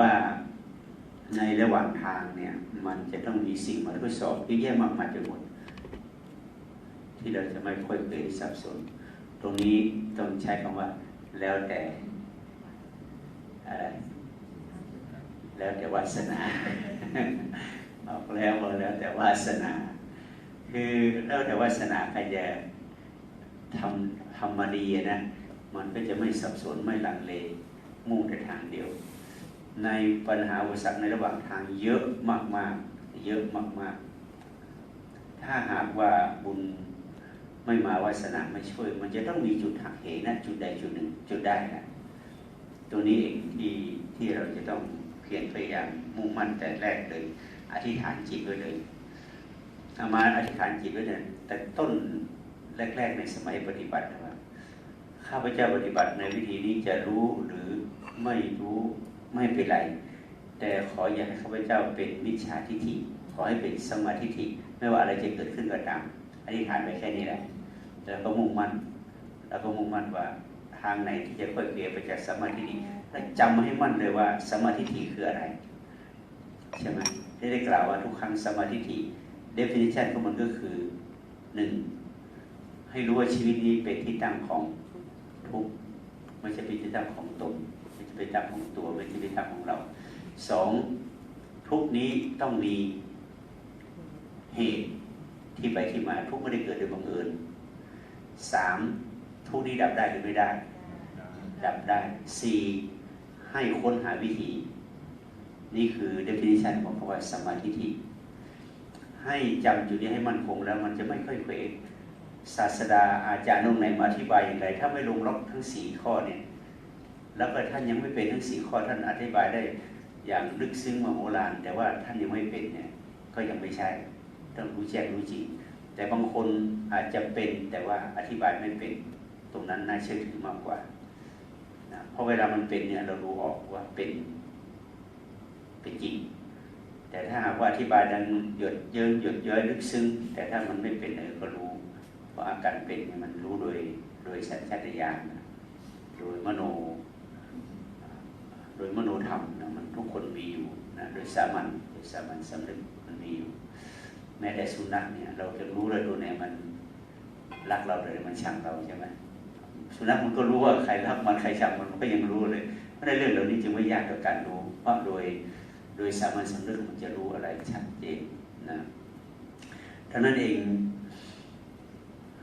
ว่าในระหว่างทางเนี่ย มันจะต้องมีสิ่งมาทดสอบเยอะแยะมากมายไปหมด ที่เราจะไม่ค่อยเกิดสับสน ตรงนี้ต้องใช้คำว่า แล้วแต่อะไรแล้วแต่วาสนาบอกแล้วบอกแล้วแต่วาสนา คือแล้วแต่วาสนาใครจะทำทำมาดีนะ มันก็จะไม่สับสนไม่ลังเล มุ่งแต่ทางเดียว ในปัญหาอุปสรรคในระหว่างทางเยอะมากๆ เยอะมากๆ ถ้าหากว่าบุญไม่มาวาสนาไม่ช่วย มันจะต้องมีจุดหักเหนะจุดใดจุดหนึ่งจุดได้นะตัวนี้เองที่ที่เราจะต้องเพียรพยายามมุ่งมั่นแต่แรกเลยอธิษฐานจิตไว้เลยเอามาอธิษฐานจิตไว้เลยแต่ต้นแรก ๆ ในสมัยปฏิบัติว่าข้าพเจ้าปฏิบัติในวิธีนี้จะรู้หรือไม่รู้ ไม่เป็นไร แต่ขออย่าให้ข้าพเจ้าเป็นมิจฉาทิฏฐิขอให้เป็นสมาธิฐิไม่ว่าอะไรจะเกิดขึ้นก็ตามอธิษฐานไปแค่นี้แหละแล้วก็มุ่งมั่นแล้วก็มุ่งมั่นว่าทางไหนที่จะค่อยเปลี่ยนไปจากสมาธิฐิและจำให้มั่นเลยว่าสมาธิฐิคืออะไรใช่ไหมได้ได้กล่าวว่าทุกครั้งสมาธิฐิ definition ของมันก็คือหนึ่งให้รู้ว่าชีวิตนี้เป็นที่ตั้งของทุกไม่ใช่เป็นที่ตั้งของตน ไม่ใช่เป็นที่ตั้งของตัวไม่ใช่เป็นที่ตั้งของเราสองทุกนี้ต้องมีเหตุที่ไปที่มาทุกไม่ได้เกิดโดยบังเอิญสามทุกนี้ดับได้หรือไม่ได้ ดับได้สี่ให้ค้นหาวิธี นี่คือ definition ของคำว่าสมาธิฐิให้จำจุดนี้ให้มั่นคงแล้วมันจะไม่ค่อยเขวศาสดาอาจารย์องค์ไหนมาอธิบายอย่างไร ถ้าไม่ลงล็อกทั้งสี่ข้อเนี่ย แล้วก็ท่านยังไม่เป็นทั้งสี่ข้อท่านอธิบายได้อย่างลึกซึ้งมโหฬารแต่ว่าท่านยังไม่เป็นเนี่ยก็ยังไม่ใช่ต้องรู้แจ้งรู้จริงแต่บางคนอาจจะเป็นแต่ว่าอธิบายไม่เป็นตรงนั้นน่าเชื่อถือมากกว่านะเพราะเวลามันเป็นเนี่ยเรารู้ออกว่าเป็นเป็นจริง แต่ถ้าหากว่าอธิบายดังหยดเยิ้มหยดเย้อยลึกซึ้ง แต่ถ้ามันไม่เป็นเออก็รู้ว่าอาการเป็นเนี่ยมันรู้โดยโดยสัญชาตญาณโดยมโน โดยมโนธรรมนะมันทุกคนมีอยู่นะโดยสามัญโดยสามัญสำนึกมันมีอยู่แม้แต่สุนัขเนี่ยเราจะรู้เลยตัวไหนมันรักเราเลยมันชังเราใช่ไหมสุนัขมันก็รู้ว่าใครรักมันใครชังมันมันก็ยังรู้เลยเพราะในเรื่องเหล่านี้จึงไม่ยากต่อการรู้ เพราะโดยโดยสามัญสำนึกมันจะรู้อะไรชัดเจนนะท่านั้นเอง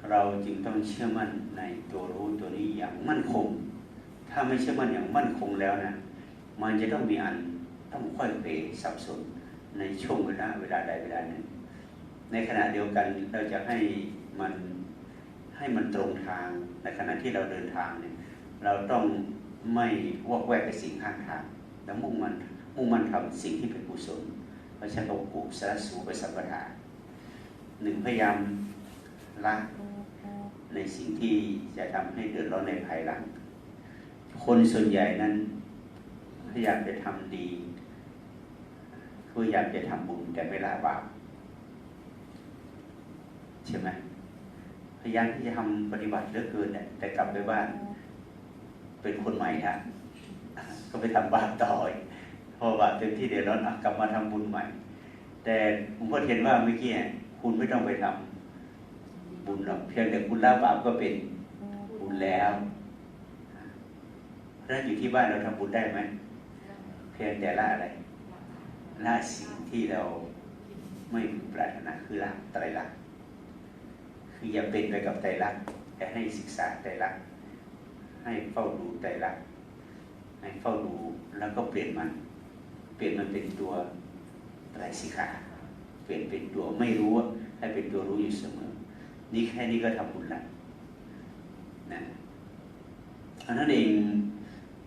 เราจึงต้องเชื่อมั่นในตัวรู้ตัวนี้อย่างมั่นคง ถ้าไม่เชื่อมั่นอย่างมั่นคงแล้วนะ มันจะต้องมีอันต้องค่อยเปสับสนในช่วงเวลาเวลาใดเวลาหนึ่ง ในขณะเดียวกันเราจะให้มันให้มันตรงทางในขณะที่เราเดินทางเนี่ยเราต้องไม่วอกแวกกับสิ่งข้างทางแล้วมุ่งมันมุ่งมันทำสิ่งที่เป็นกุศลเพราะฉะนั้นเราปลูกสารสูไปสัมปทานหนึ่งพยายามละในสิ่งที่จะทำให้เดือดร้อนในภายหลัง คนส่วนใหญ่นั้น พยายามจะทำดีพยายามจะทำบุญแต่ไม่ละบาปใช่ไหมพยายามที่จะทำปฏิบัติเลือเกินเนี่ยแต่กลับไปบ้านเป็นคนใหม่ฮะก็ไปทำบาปต่ออีกพอบาปเต็มที่เดี๋ยวร้อนกลับมาทำบุญใหม่ แต่ผมก็เห็นว่าเมื่อกี้คุณไม่ต้องไปทำบุญหรอกเพียงแต่คุณละบาปก็เป็นบุญแล้วแล้วอยู่ที่บ้านเราทำบุญได้ไหม เพียงแต่ละอะไรละสิ่งที่เราไม่ปรารถนาคือละไตรลักษณ์คืออย่าเป็นไปกับไตรลักษณ์แต่ให้ศึกษาไตรลักษณ์ให้เฝ้าดูไตรลักษณ์ให้เฝ้าดูแล้วก็เปลี่ยนมัน เปลี่ยนมันเป็นตัวไตรสิกขาเปลี่ยนเป็นตัวไม่รู้ให้เป็นตัวรู้อยู่เสมอ นี่แค่นี้ก็ทำบุญละนะอันนั้นเอง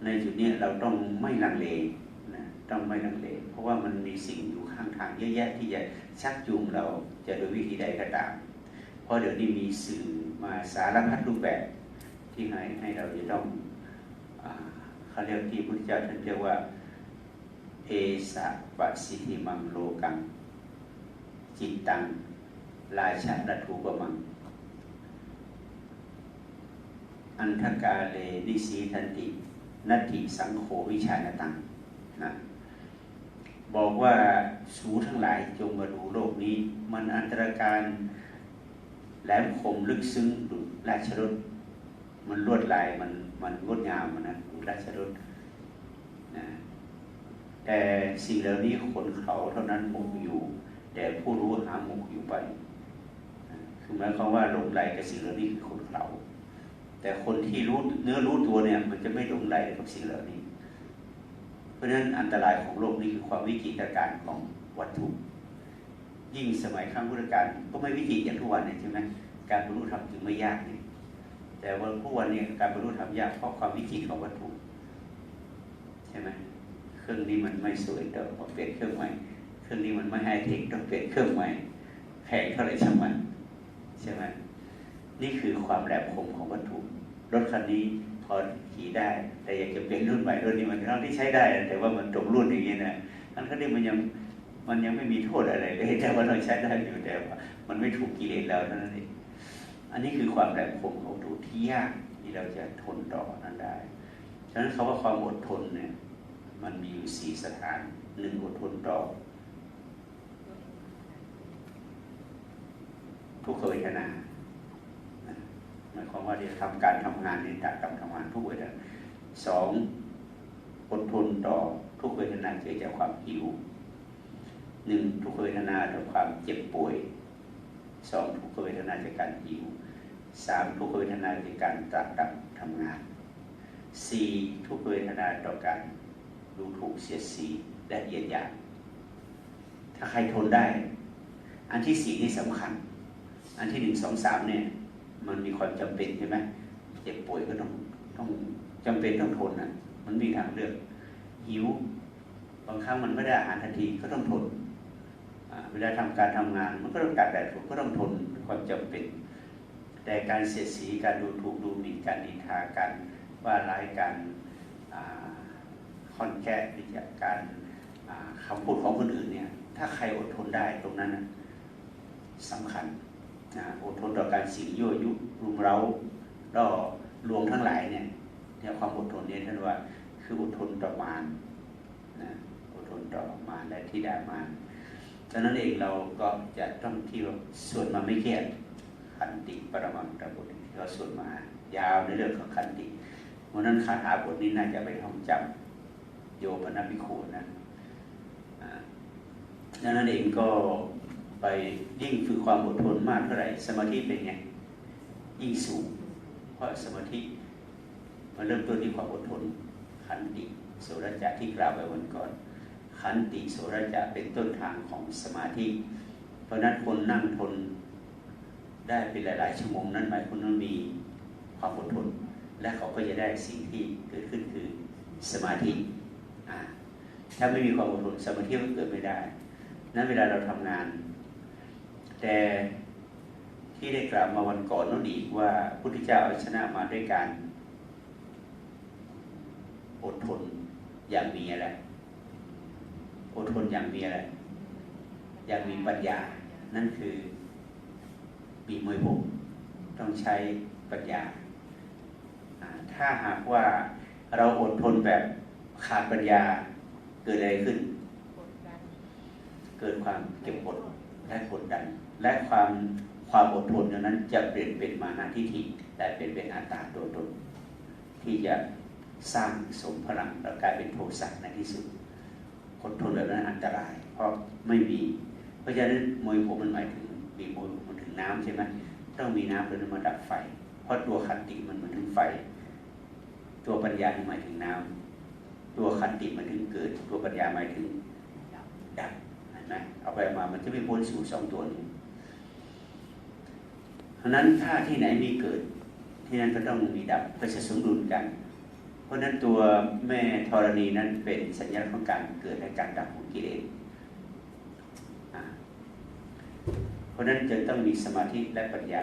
ในจุดนี้เราต้องไม่ลังเล ต้องไม่ลังเลเพราะว่ามันมีสิ่งอยู่ข้างทางเยอะแยะที่จะชักจูงเราจะโดยวิธีใดก็ตาม เพราะเดี๋ยวนี้มีสื่อมาสารพัดรูปแบบที่ให้ให้เราจะต้องเขาเรียกที่พุทธเจ้าท่านเรียกว่าเอสะปัสสิธิมังโลกัง จิตตังราชาดัตูปมัง อันทกาเลนิสีทันตินัตติสังโฆวิชานตังนะ บอกว่าสูทั้งหลายจงมาดูโลกนี้ มันอันตรการแหลมคมลึกซึ้งดุราชรถมันลวดลายมันมันงดงามอะนะดุราชรถนะแต่สิ่งเหล่านี้คนเขาเท่านั้นหมกอยู่ แต่ผู้รู้หาหมกอยู่ไปคือหมายความว่าหลงไหลกับสิ่งเหล่านี้คือคนเขาแต่คนที่รู้เนื้อรู้ตัวเนี่ย มันจะไม่หลงไหลกับสิ่งเหล่านี้ เพราะฉะนั้นอันตรายของโลกนี้คือความวิจิตรการของวัตถุ ยิ่งสมัยครั้งพุทธกาลก็ไม่วิจิตรอย่างทุกวันเนี่ยใช่ไหมการบรรลุธรรมจึงไม่ยากเนี่ยแต่วันทุกวันเนี่ยการบรรลุธรรมยากเพราะความวิจิตรของวัตถุใช่ไหมเครื่องนี้มันไม่สวยต้องเปลี่ยนเครื่องใหม่เครื่องนี้มันไม่ไฮเทคต้องเปลี่ยนเครื่องใหม่แพงเท่าไหร่ช่างมันใช่ไหมนี่คือความแหลมคมของวัตถุ รถคันนี้พอขี่ได้ แต่อยากจะเปลี่ยนรุ่นใหม่รุ่นนี้มันทั้งที่ใช้ได้ แต่ว่ามันตกรุ่นอย่างนี้นะทั้งที่มันยังมันยังไม่มีโทษอะไรเลยแต่ว่าเราใช้ได้อยู่แต่ว่ามันไม่ถูกกิเลสเราเท่านั้นเองอันนี้คือความแหลมคมของวัตถุที่ยากที่เราจะทนต่อนั้นได้ฉะนั้นคาว่าความอดทนเนี่ย มันมีอยู่สี่สถานหนึ่งอดทนต่อทุกขเวทนา หมายความว่าเดี๋ยวทำการทำงานในตากรรทำงานทุกเวทนาสองอดทนต่อทุกเวทนาเกิดจากความหิวหนึ่งทุกเวทนาต่อความเจ็บป่วยสองทุกเวทนาจากการหิวสามทุกเวทนาจากการตากรรมทำงานสี่ทุกเวทนาต่อการดูถูกเสียดสีและเหยียดหยามถ้าใครทนได้ อันที่สี่นี่สำคัญ อันที่หนึ่งสองสามเนี่ย มันมีความจำเป็นใช่ไหมเจ็บป่วยก็ต้องต้องจำเป็นต้องทนนะมันมีทางเลือกหิวบางครั้งมันไม่ได้อาหารทันทีก็ต้องทนเวลาทำการทำงาน มันก็ต้องกัดแดดก็ต้องทนความจำเป็น แต่การเสียดสีการดูถูกดูหมิ่นการนินทาการว่าร้ายการคอนแก้วิจาการคำพูดของคนอื่นเนี่ย ถ้าใครอดทนได้ตรงนั้นสำคัญ อดทนต่อการสิ่งยั่วยุรุมเร้าล่อลวงทั้งหลายเนี่ยเนี่ยความอดทนเนี่ยท่านว่าคืออดทนต่อมารนะอดทนต่อมารและที่ด่ามารฉะนั้นเองเราก็จะต้องที่ว่าสวดมาไม่เครียดขันติปรมังตบุตรที่เราสวดมายาวในเรื่องของขันติเพราะนั้นคาถาบทนี้น่าจะไปท่องจำโยปนภิกขุนะดังนั้นเองก็ ไปยิ่งฝึกความอดทนมากเท่าไหร่สมาธิเป็นไงยิ่งสูงเพราะสมาธิมันเริ่มต้นที่ความอดทน ขันติโสรจะที่กล่าวไปวันก่อน ขันติโสรจะเป็นต้นทางของสมาธิ เพราะนั้นคนนั่งทนได้เป็นหลาย ๆ ชั่วโมงนั้นหมายคนนั้นมีความอดทน และเขาก็จะได้สิ่งที่เกิดขึ้นคือสมาธิถ้าไม่มีความอดทนสมาธิก็เกิดไม่ได้ นั้นเวลาเราทำงาน แต่ที่ได้กล่าวมาวันก่อนนั่นอีกว่าพุทธเจ้าเอาชนะมาด้วยการอดทนอย่างมีอะไรอดทนอย่างมีอะไรอย่างมีปัญญา นั่นคือปีมวยผมต้องใช้ปัญญา ถ้าหากว่าเราอดทนแบบขาดปัญญาเกิดอะไรขึ้น เกิดความเก็บกดและกดดัน และความความอดทนนั้นจะเปลี่ยนเป็นมานาทิฏฐิแต่เป็นเป็นอัตตาตัวตนที่จะสร้างสมพลังแล้วกลายเป็นโทสะในที่สุดอดทนแบบนั้นอันตราย เพราะไม่มี เพราะฉะนั้นมวยผมมันหมายถึงมีมวยมันถึงน้ำใช่ไหมต้องมีน้ำเพื่อมาดับไฟ เพราะตัวขันติมันเหมือนถึงไฟ ตัวปัญญาหมายถึงน้ำตัวขันติมันถึงเกิด ตัวปัญญาหมายถึงดับนะเอาไปมามันจะไม่พ้นสู่สองตัวนี้ เพราะนั้นถ้าที่ไหนมีเกิด ที่นั้นก็ต้องมีดับก็จะสมดุลกัน เพราะนั้นตัวแม่ธรณีนั้นเป็นสัญญาณของการเกิดและการดับของกิเลสเพราะนั้นจะต้องมีสมาธิและปัญญา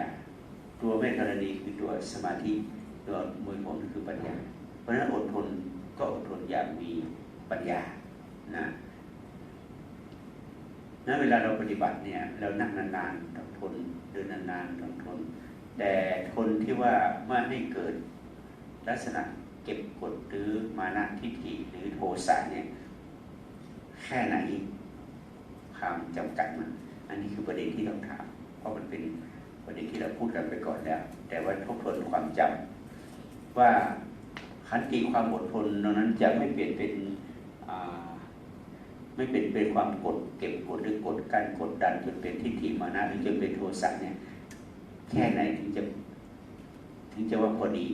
ตัวแม่ธรณีคือตัวสมาธิตัวมือผมคือปัญญา เพราะนั้นอดทนก็อดทนอย่างมีปัญญานะนั้นเวลาเราปฏิบัติเนี่ยเรานั่งนานๆต้องทน เดินนานๆต้องทน แต่ทนที่ว่าไม่ให้เกิดลักษณะเก็บกดหรือมานะทิฏฐิหรือโทสะเนี่ยแค่ไหนความจำกัดมันอันนี้คือประเด็นที่ต้องถาม เพราะมันเป็นประเด็นที่เราพูดกันไปก่อนแล้ว แต่ว่าทบทวนความจำว่าขันติความอดทนตรงนั้นจะไม่เปลี่ยนเป็นอ่า ไม่เป็นเป็นความกดเก็บกดหรือกดการกดดันจนเป็นทิฏฐิมานะหรือจนเป็นโทสะเนี่ยแค่ไหนถึงจะถึงจะว่าพอดี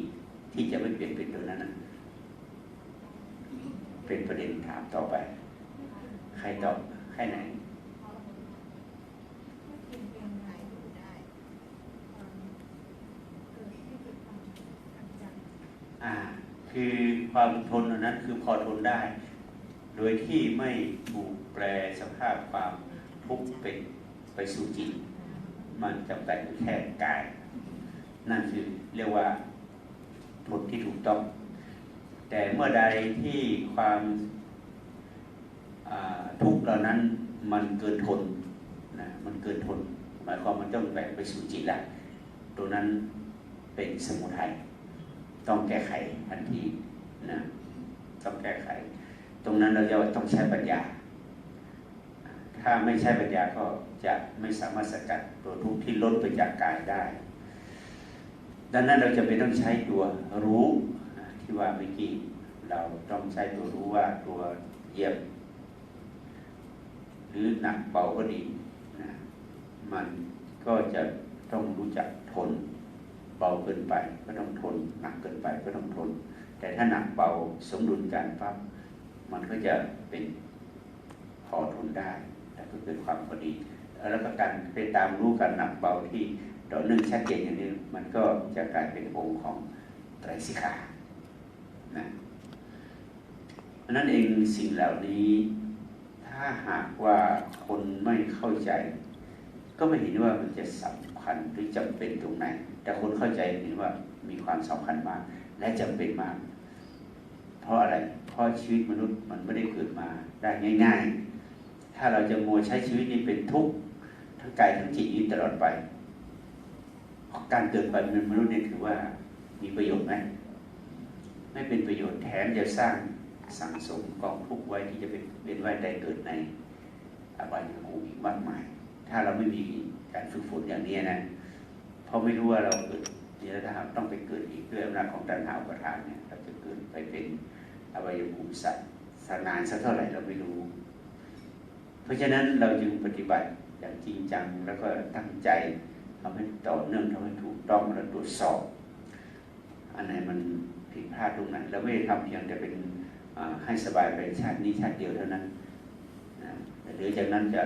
ที่จะไม่เปลี่ยนเป็นตัวนั้นนะเป็นประเด็นถามต่อไป ใครตอบใครไหนอ่า คือความทนอันนั้นคือพอทนได้ โดยที่ไม่ถูกแปลสภาพความทุกข์เป็นไปสู่จิต มันจำกัดแค่กาย นั่นคือเรียกว่าทนที่ถูกต้อง แต่เมื่อใดที่ความทุกข์เหล่านั้นมันเกินทนนะมันเกินทน หมายความมันต้องแบ่งไปสู่จิตละตัวนั้นเป็นสมุทัยต้องแก้ไขทันทีนะต้องแก้ไข ตรงนั้นเราจะต้องใช้ปัญญา ถ้าไม่ใช้ปัญญาก็จะไม่สามารถสกัดตัวทุกข์ที่ล้นไปจากกายได้ ดังนั้นเราจะเป็นต้องใช้ตัวรู้ที่ว่าเมื่อกี้เราต้องใช้ตัวรู้ว่าตัวเยียบหรือหนักเบาก็ดีนะมันก็จะต้องรู้จักทนเบาเกินไป ก็ต้องทน หนักเกินไปก็ต้องทน แต่ถ้าหนักเบาสมดุลกันปั๊บ มันก็จะเป็นพอทนได้แล้วก็เกิดความพอดี แล้วก็การไปตามรู้กันหนักเบาที่ต่อเนื่องชัดเจนอย่างนี้มันก็จะกลายเป็นองค์ของไตรสิกขานะเพรานั้นเองสิ่งเหล่านี้ถ้าหากว่าคนไม่เข้าใจ ก็ไม่เห็นว่ามันจะสำคัญหรือจำเป็นตรงไหน แต่คนเข้าใจเห็นว่ามีความสำคัญมาก และจำเป็นมาก เพราะอะไร ราะชีวิตมนุษย์มันไม่ได้เกิดมาได้ง่าย ๆ ถ้าเราจะมัวใช้ชีวิตนี้เป็นทุกข์ทั้งกายทั้งจิตนี้ตลอดไป การเกิดไปเป็นมนุษย์เนี่ยถือว่ามีประโยชน์ไหมไม่เป็นประโยชน์แถมจะสร้างสังสมกองทุกข์ไว้ที่จะเป็นเป็นไว้ได้เกิดในอบายภูมิอีกมากมาย ถ้าเราไม่มีการฝึกฝนอย่างนี้นะเพราะไม่รู้ว่าเราเกิดเดี๋ยวถ้าต้องไปเกิดอีกด้วยอำนาจของตัณหาอุปทานเนี่ยเราจะเกิดไปเป็น อบายภูมิสัตว์สนานสักเท่าไหร่เราไม่รู้ เพราะฉะนั้นเราจึงปฏิบัติอย่างจริงจังแล้วก็ตั้งใจทำให้ต่อเนื่องทำให้ถูกต้องและตรวจสอบ อันไหนมันผิดพลาดตรงไหนเราไม่ได้ทำเพียงแต่เป็นให้สบายไปชาตินี้ชาติเดียวเท่านั้นนะหรือจากนั้นจะ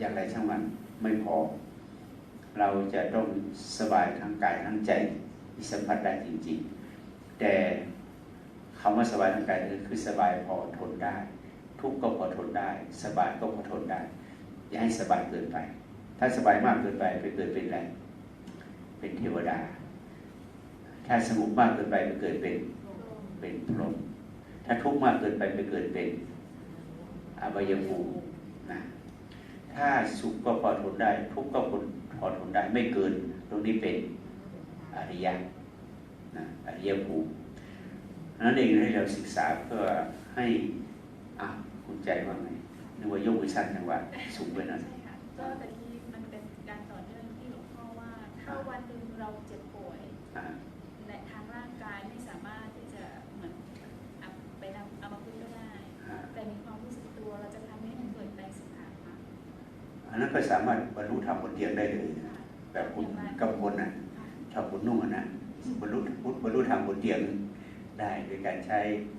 อย่างไรช่างมันไม่พอ เราจะต้องสบายทั้งกายทั้งใจที่สัมผัสได้จริง ๆ แต่ คำว่าสบายทั้งกายคือสบายพอทนได้ ทุกข์ก็พอทนได้ สบายก็พอทนได้ อย่าให้สบายเกินไป ถ้าสบายมากเกินไปไปเกิดเป็นอะไรเป็นเทวดา ถ้าสงบมากเกินไปไปเกิดเป็นเป็นพรหมถ้าทุกข์มากเกินไปไปเกิดเป็นอบายภูมินะถ้าสุขก็พอทนได้ ทุกข์ก็พอทนได้ไม่เกิน ตรงนี้เป็นอริยะนะอริยภูมิ นั้นเองให้เราศึกษาเพื่อให้อะคุณใจว่าไงนึกว่ายกวิชันจังหวะสูงไปหน่อยก็แต่ที่มันเป็นการต่อเนื่องที่หลวงพ่อว่าถ้าวันหนึ่งเราเจ็บป่วยอ่าในทางร่างกายไม่สามารถที่จะเหมือนเอาไปนำเอามาพูดก็ได้อ่าแต่มีความรู้สึกตัวเราจะทำให้มันเกิดแปลงสภาพค่ะอันนั้นก็สามารถบรรลุธรรมบนเตียงได้เลยแบบคุณกำพลนะชอบคุณนุ่งอะนะบรรลุบรรลุธรรมบนเตียง ได้โดยการใช้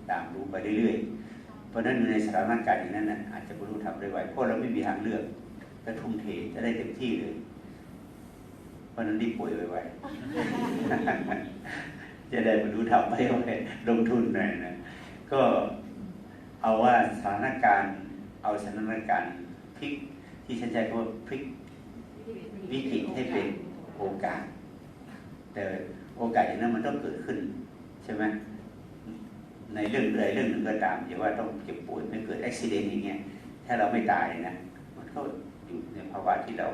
ตามรู้ไปเรื่อยๆ เพราะฉะนั้นอยู่ในสถานการณ์อย่างนั้นนะอาจจะบรรลุธรรมได้ไวเพราะเราไม่มีทางเลือกจะทุ่มเทจะได้เต็มที่เลย เพราะนั้นรีบป่วยไวๆจะได้บรรลุธรรมไม่ต้องไปลงทุนหน่อยนะก็เอาว่าสถานการณ์ เอาสถานการณ์พลิกที่ฉันใช้คำว่าพลิกวิกฤตให้เป็นโอกาส แต่โอกาสอย่างนั้นมันต้องเกิดขึ้นใช่ไหม ในเรื่องใดเรื่องหนึ่งก็ตามอย่าว่าต้องเจ็บป่วยไม่เกิดอุบิเหตุอย่างเงี้ยถ้าเราไม่ตายนะมันก็อยู่ในภาวะที่เรา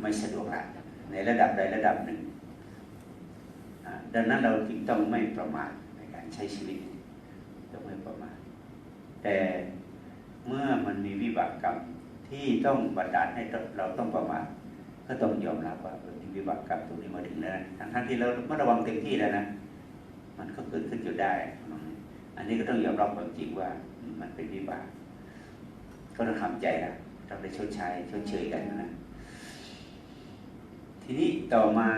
ไม่สะดวกละในระดับใดระดับหนึ่ง ดังนั้นเราจึงต้องไม่ประมาทในการใช้ชีวิตต้องไม่ประมาทแต่เมื่อมันมีวิบากกรรมที่ต้องบันดาลให้เราต้องประมาทก็ต้องยอมรับว่ามีวิบากกรรมตรงนี้มาถึงแล้วนะทั้งที่เราไม่ระวังเต็มที่แล้วนะ มันก็เกิดขึ้นอยู่ได้ อันนี้ก็ต้องยอมรับความจริงว่ามันเป็นวิบาก ก็ต้องทำใจนะต้องไปชดใช้ชดเชยกันนะทีนี้ต่อมา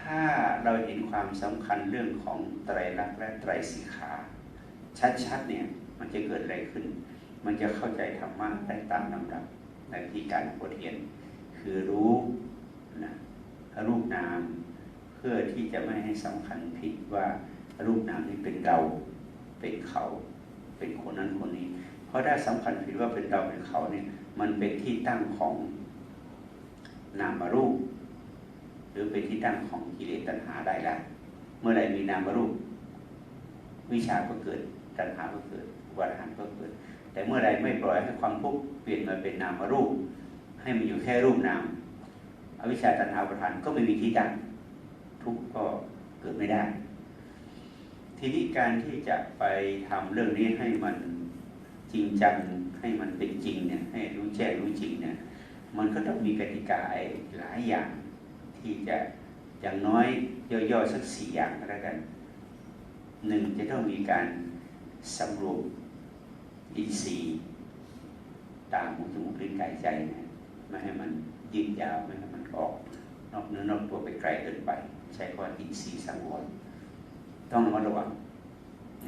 ถ้าเราเห็นความสำคัญเรื่องของไตรลักษณ์และไตรสิกขา ชัดๆเนี่ยมันจะเกิดอะไรขึ้น มันจะเข้าใจธรรมะได้ตามลำดับในที่การบทเรียน คือรู้นะรูปนาม เพื่อที่จะไม่ให้สำคัญผิดว่า รูปนามนี้เป็นเราเป็นเขา เป็นคนนั้นคนนี้ เพราะถ้สำคัญผิดว่าเป็นเราเป็นเขาเนี่ยมันเป็นที่ตั้งของนามรูป หรือเป็นที่ตั้งของกิเลสตัณหาได้ล้วเมื่อไรมีนามรูป วิชาก็เกิดตัณหาก็เกิดวัฏหันก็เกิด แต่เมื่อไรไม่ปล่อยให้ความทุกข์เปลี่ยนมาเป็นนามรูป ให้มันอยู่แค่รูปนามอวิชชาตัณหาประทานก็ไม่มีที่ตั้งทุกข์ก็เกิดไม่ได้ ทีนี้การที่จะไปทำเรื่องนี้ให้มันจริงจังให้มันเป็นจริงเนี่ยให้รู้แจ้งรู้จริงเนี่ยมันก็ต้องมีกติกาหลายอย่างที่จะอย่างน้อยย่อๆสักสี่อย่างก็แล้วกันหนึ่งจะต้องมีการสำรวมอินทรีย์ตามหูจมูกลิ้นกายใจนะไม่ให้มันยืดยาวไม่ให้มันออก นอกเนื้อนอกตัวไปไกลเกินไป ใช้คำว่าอินทรีย์สังวร ต้องระมัดระวัง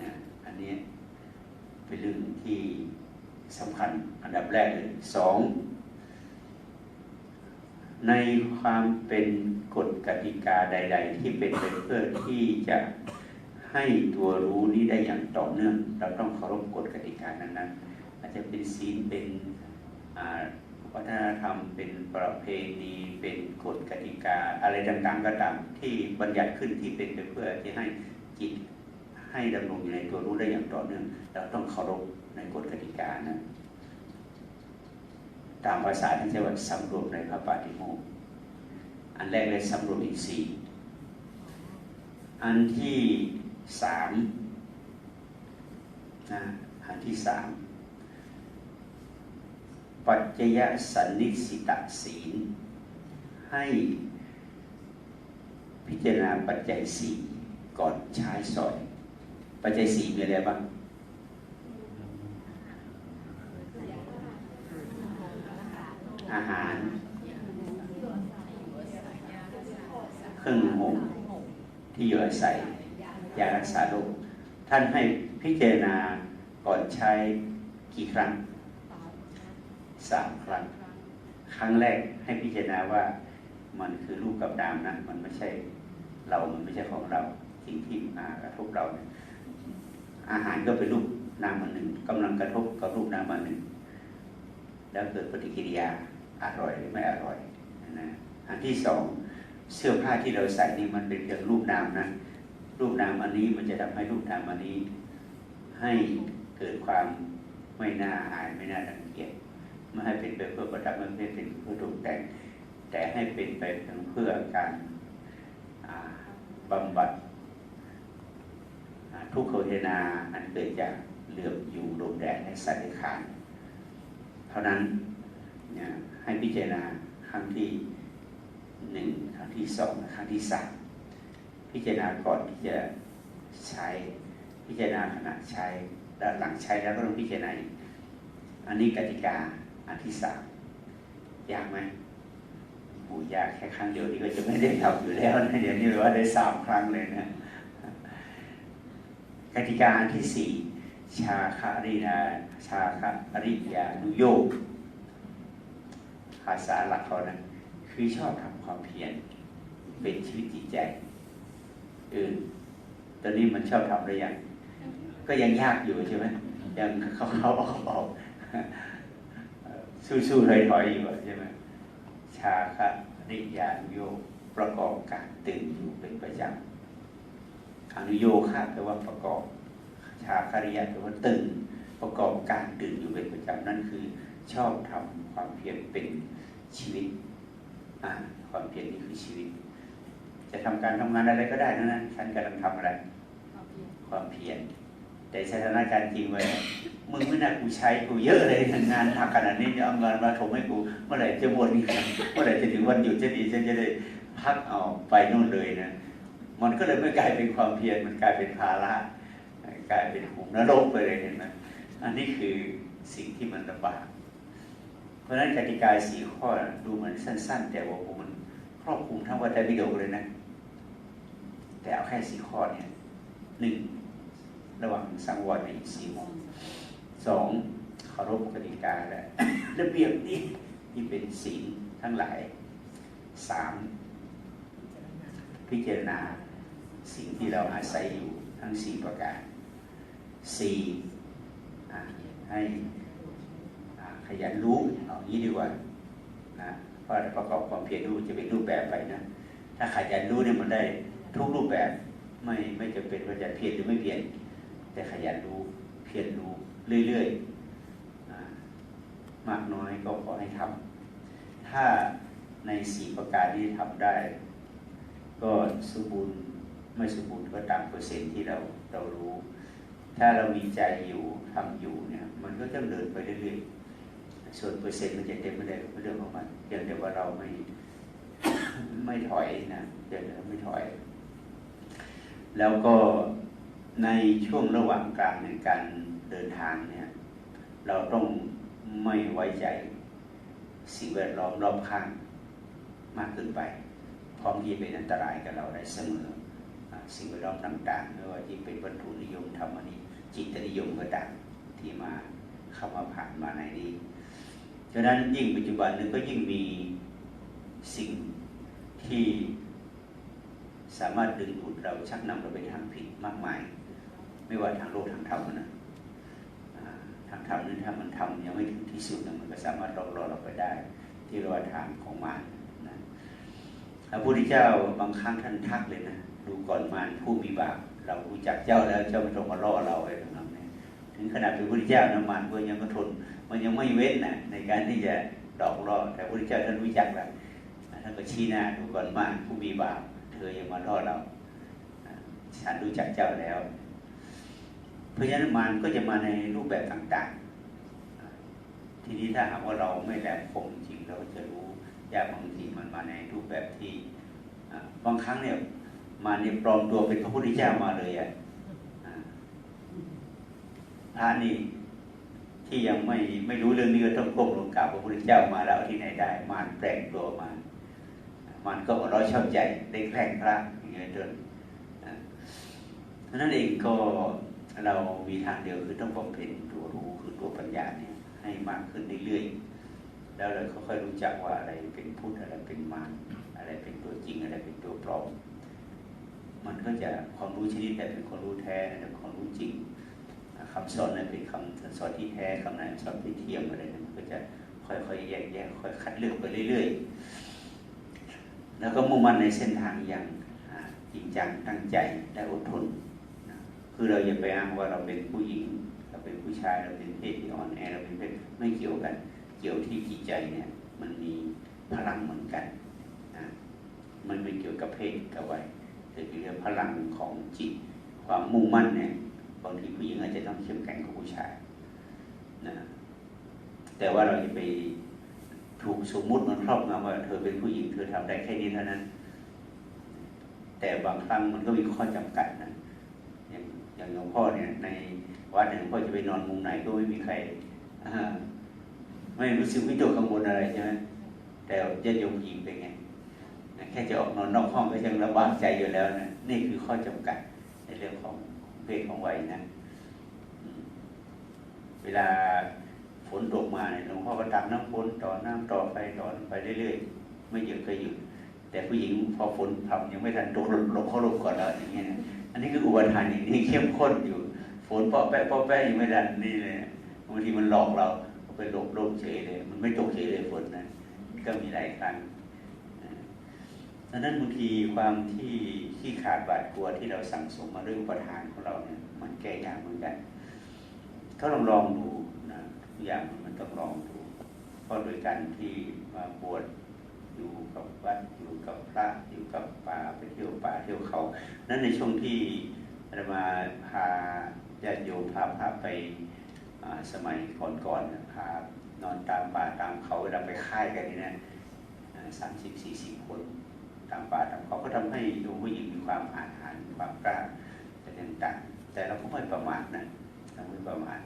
นะอันนี้เป็นเรื่องที่สำคัญอันดับแรกเลยสองในความเป็นกฎกติกาใด ๆ ที่เป็นไปเพื่อที่จะให้ตัวรู้นี้ได้อย่างต่อเนื่อง เราต้องเคารพกฎกติกานั้นๆอาจจะเป็นศีลเป็นวัฒนธรรมเป็นประเพณีเป็นกฎกติกาอะไรต่างๆก็ตามที่บัญญัติขึ้นที่เป็นไปเพื่อที่ให้ จิตให้ดำรงอยู่ในตัวรู้ได้อย่างต่อเนื่องเราต้องเคารพในกฎกติกานะตามภาษาที่ใช้ว่าสำรวมในพระปาฏิโมกข์อันแรกเลยสำรวมอีกสี่อันที่สามนะอันที่สามปัจจยสันนิสิตศีลให้พิจารณาปัจจัยสี่ ก่อนใช้สอย ปัจจัยสี่มีอะไรบ้างอาหาร เครื่องห่มที่อยู่อาศัยยารักษาโรคท่านให้พิจารณาก่อนใช้กี่ครั้งสามครั้ง ครั้งแรกให้พิจารณาว่ามันคือรูปกับนามนะ มันไม่ใช่เรา มันไม่ใช่ของเรา สิ่งที่มากระทบเราเนี่ยอาหารก็เป็นรูปนามอันหนึ่งกำลังกระทบกับรูปนามอันหนึ่ง แล้วเกิดปฏิกิริยาอร่อยหรือไม่อร่อยนะอันที่สองเสื้อผ้าที่เราใส่นี่มันเป็นเพียงรูปนามนะรูปนามอันนี้มันจะทำให้รูปนามอันนี้ ให้เกิดความไม่น่าอายไม่น่ารังเกียจไม่ให้เป็นไปเพื่อประดับไม่ให้เป็นเพื่อตกแต่งแต่ให้เป็นไปเพื่อการอ่าบำบัด ทุกขเวทนาอันเกิดจากเหลือมอยู่ลมแดดและสัตว์ในขานเท่านั้นเนี่ยให้พิจารณาครั้งที่หนึ่งครั้งที่สองครั้งที่สามพิจารณาก่อนที่จะใช้พิจารณาขณะใช้ด้านหลังใช้แล้วก็ต้องพิจารณาอันนี้กติกาอันที่สามยากไหมโหยากแค่ครั้งเดียวนี้ก็จะไม่ได้ทำอยู่แล้วนะเดี๋ยวนี้ว่าได้สามครั้งเลยนะ กติกาอันที่สี่ชาคารินาชาคาริยานุโยกภาษาหลักเขานะคือชอบทำความเพียรเป็นชีวิตจิตใจเออตอนนี้มันชอบทำหรือยังก็ยังยากอยู่ใช่ไหมยังเขาเขาออกออกสู้ๆถอยๆอยู่ใช่ไหมชาคะนิยานุโยกประกอบการตื่นอยู่เป็นประจำ อนุโยคะแปลว่าประกอบชาคาริยะแปลว่าตื่น ประกอบการตื่นอยู่เป็นประจำนั่นคือ ชอบทำความเพียรเป็นชีวิตอ่าความเพียรนี่คือชีวิต จะทำการทำงานอะไรก็ได้นะนะฉันกำลังทำอะไร ความเพียรแต่สถานการณ์จริงไว้มึงไม่น่ากูใช้กูเยอะเลยงานหนักขนาดนี้เอาเงินมาถมให้กู เมื่อไหร่จะบวชอีกเมื่อไหร่จะถึงวันหยุดจะดีฉันจะได้พักเอาไปนู่นเลยนะ มันก็เลยไม่กลายเป็นความเพียรมันกลายเป็นภาระกลายเป็นหุมนรกไปเลยเห็นไหมอันนี้คือสิ่งที่มันลำบาก เพราะฉะนั้นกติกาสี่ข้อดูเหมือนสั้น ๆ แต่ว่ามันครอบคลุมทั้งวัฏวิโดเลยนะ แต่เอาแค่สี่ข้อเนี่ยหนึ่งระหว่างสังวรในอีกสี่โมงสองเคารพกติกาและระเบียบนี้ที่เป็นศีลทั้งหลายสามพิจารณา สิ่งที่เราอาศัยอยู่ทั้งสี่ประการสี่ให้ขยันรู้เอางี้ดีกว่านะเพราะประกอบความเพียรรู้จะเป็นรูปแบบไปนะถ้าขยันรู้เนี่ยมันได้ทุกรูปแบบไม่ไม่จะเป็นว่าจะเพียรหรือไม่เพียรแต่ขยันรู้เพียรรู้เรื่อยๆมากน้อยก็ขอให้ทำถ้าในสี่ประการที่ทำได้ ก็สมบูรณ์ ไม่สมบูรณ์ก็ตามเปอร์เซ็นต์ที่เราเรารู้ ถ้าเรามีใจอยู่ทำอยู่เนี่ยมันก็จะเดินไปเรื่อยๆส่วนเปอร์เซ็นต์มันจะเต็มไม่ได้ก็เป็นเรื่องของมันเพียงแต่ว่าเราไม่ไม่ถอยนะเดินไม่ถอย แล้วก็ในช่วงระหว่างกลางในการเดินทางเนี่ยเราต้องไม่ไว้ใจสิ่งแวดล้อมรอบข้างมากเกินไป พร้อมที่เป็นอันตรายกับเราได้เสมอ สิ่งแวดล้อมต่างๆไม่ว่าที่เป็นวัตถุนิยมธรรมนิจิตนิยมก็ต่ามที่มาเข้ามาผ่านมาในนี้ฉะนั้นยิ่งปัจจุบันนี้ก็ยิ่งมีสิ่งที่สามารถดึงดูดเราชักนำเราไปทางผิดมากมาย ไม่ว่าทางโลกทางธรรมนะทางธรรมนั้นถ้ามันทำยังไม่ถึงที่สุดนะมันก็สามารถหลอกล่อเราไปได้ ที่เราทางของมารนะพระพุทธเจ้าบางครั้งท่านทักเลยนะ ดูก่อนมารผู้มีบาปเรารู้จักเจ้าแล้วเจ้าไม่ต้องมาล่อเราอะไรแบบนั้นนะถึงขนาดเป็นพระพุทธเจ้านะมารก็ยังก็ทน มันยังไม่เว้นนะในการที่จะดอกล่อแต่พระพุทธเจ้าท่านรู้จักแล้วท่านก็ชี้หน้าดูก่อนมารผู้มีบาปเธอย่ามาล่อเราอ่าฉันรู้จักเจ้าแล้ว เพราะฉะนั้นมารก็จะมาในรูปแบบต่างๆ ทีนี้ถ้าหากว่าเราไม่แหลมคมจริงเราจะรู้ยากบางทีมันมาในรูปแบบที่บางครั้งเนี่ย มาเนี่ยปลอมตัวเป็นพระพุทธเจ้ามาเลยอะอ่าพระนี่ที่ยังไม่ไม่รู้เรื่องนี้ก็ต้องก้มลงกราบพระพุทธเจ้ามาแล้วที่ไหนได้ มารแปลงตัวมา มันก็หัวเร้อยชอบใจได้แกล้งพระอย่างเงี้ยจนนั้นเองก็เรามีทางเดียวคือต้องบำเพ็ญตัวรู้คือตัวปัญญาเนี่ยให้มากขึ้นเรื่อยๆแล้วเราค่อยๆรู้จักว่าอะไรเป็นพุทธอะไรเป็นมารอะไรเป็นตัวจริงอะไรเป็นตัวปลอม มันก็จะความรู้ชนิดแต่เป็นความรู้แท้แต่ความรู้จริงคำสอนนั้นเป็นคำสอนที่แท้คำไหนสอนที่เทียมอะไรนั้นมันก็จะค่อยๆแยกแยะค่อยคัดเลือกไปเรื่อย ๆ แล้วก็มุ่งมั่นในเส้นทางอย่างจริงจังตั้งใจและอดทนคือเราอย่าไปอ้างว่าเราเป็นผู้หญิงเราเป็นผู้ชายเราเป็นเพศที่อ่อนแอเราเป็นเพศไม่เกี่ยวกัน เกี่ยวที่จิตใจเนี่ยมันมีพลังเหมือนกันนะมันไม่เกี่ยวกับเพศกับวัย แต่เกี่ยวกับพลังของจิต ความมุ่งมั่นเนี่ยบางทีผู้หญิงอาจจะต้องเข้มแข็งกว่าผู้ชายนะแต่ว่าเราจะไปถูกสมมุติมันครอบงำว่าเธอเป็นผู้หญิงเธอทำได้แค่นี้เท่านั้น แต่บางครั้งมันก็มีข้อจำกัดนะอย่างอย่างหลวงพ่อเนี่ย ในวัดหลวงพ่อจะไปนอนมุมไหนก็ไม่มีใครไม่รู้สึกวิตกกังวลอะไรใช่ไหมแต่ญาติโยมหญิงเป็นไง แค่จะออกนอนนอกห้องก็ยังลำบากใจอยู่แล้วนะนี่คือข้อจำกัดในเรื่องของเพศของวัยนะเวลาฝนตกมาเนี่ยหลวงพ่อก็ตักน้ำฝนต่อน้ำต่อไปต่อไปเรื่อยๆ ไม่หยุดก็หยุดแต่ผู้หญิงพอฝนทำยังไม่ทันตกหลบเขาหลบก่อนแล้วอย่างเงี้ยอันนี้คืออุปทานอย่างนี้เข้มข้นอยู่ฝนเปาแปะเปาแปะยังไม่ทันนี่เลยบางทีมันหลอกเราไปหลบลบเฉยเลย มันไม่ตกเฉยเลยฝนนะก็มีหลายครั้ง ดังนั้นบางทีความที่ที่ขาดบาดกลัวที่เราสั่งสมมาด้วยอุปทานของเราเนี่ยมันแก้ยากเหมือนกันก็ลองลองดูนะทุกอย่างมันต้องลองดู เพราะโดยการที่มาบวชอยู่กับวัดอยู่กับพระอยู่กับป่าไปเที่ยวป่าเที่ยวเขานั้นในช่วงที่อามาพาญาติโยมพาพาไปสมัยก่อนๆนะพานอนตามป่าตามเขาเวลาไปค่ายกันนี่นะสามสิบสี่สิบคน ตามป่าตามเขาก็ทำให้โยมผู้หญิงมีความอาถรรพ์มีความกล้าแต่ต่างๆแต่เราก็ไม่ประมาทนะเราไม่ประมาท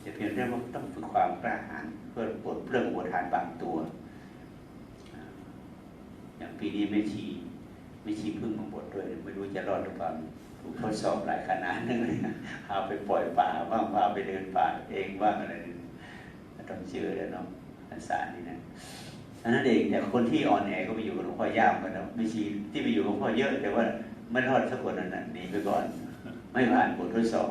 แต่เพียงแค่ว่าต้องฝึกความกล้าหาญเพื่อปลดเปลื้องอุปทานบางตัว อย่างปีนี้ไม่ชีไม่ชีพึ่งมาบทด้วย ไม่รู้จะรอดหรือเปล่าถูกทดสอบหลายขนาดนึงเลยนะพาไปปล่อยป่าบ้างพาไปเดินป่าเองบ้างอะไรต้องเจอแล้วเนาะภาษานี่นะ นนั้นเองแต่คนที่อ่อนแอก็ไปอยู่กับหลวงพ่อยากกันนะไม่ชีที่ไปอยู่กับหลวงพ่อเยอะ แต่ว่าไม่รอดสักคนนั้นนะหนีไปก่อน ไม่ผ่านบททดสอบ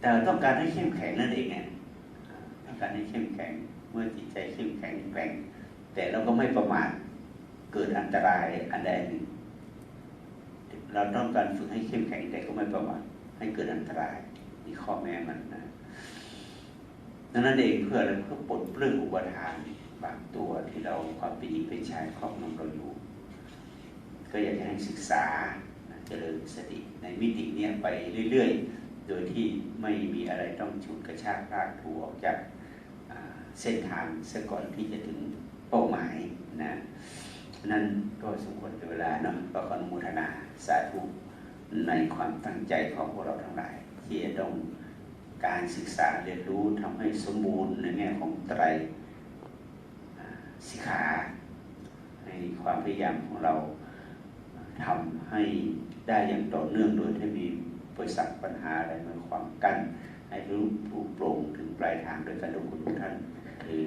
แต่ต้องการให้เข้มแข็งนั่นเองไงต้องการให้เข้มแข็งเมื่อจิตใจเข้มแข็งแกร่งแต่เราก็ไม่ประมาทเกิดอันตรายอันใดหนึ่งเราต้องการฝึกให้เข้มแข็งแต่ก็ไม่ประมาทให้เกิดอันตรายนี่ข้อแม้มันนะดังนั้นเองเพื่ออะไรเพื่อปลดเปลื้องอุปทาน บางตัวที่เราความเป็นหญิงเป็นชายครอบงำเราอยู่ ก็อยากจะให้ศึกษาเจริญสติในมิติเนี้ยไปเรื่อย ๆ โดยที่ไม่มีอะไรต้องฉุดกระชากลากถูออกจากเส้นทางซะก่อนที่จะถึงเป้าหมายนะนั้นก็สมควรเป็นเวลาเนาะก็ขออนุโมทนาสาธุในความตั้งใจของพวกเราทั้งหลาย ที่จะต้องการศึกษาเรียนรู้ทำให้สมบูรณ์ในแง่ของไตร สิกขาในความพยายามของเราทำให้ได้อย่างต่อเนื่องโดยที่มีบริษัทปัญหาอะไรมาขวางกันให้รู้ผู้โปร่งถึงปลายทางโดยการลงคนทุนท่านคือ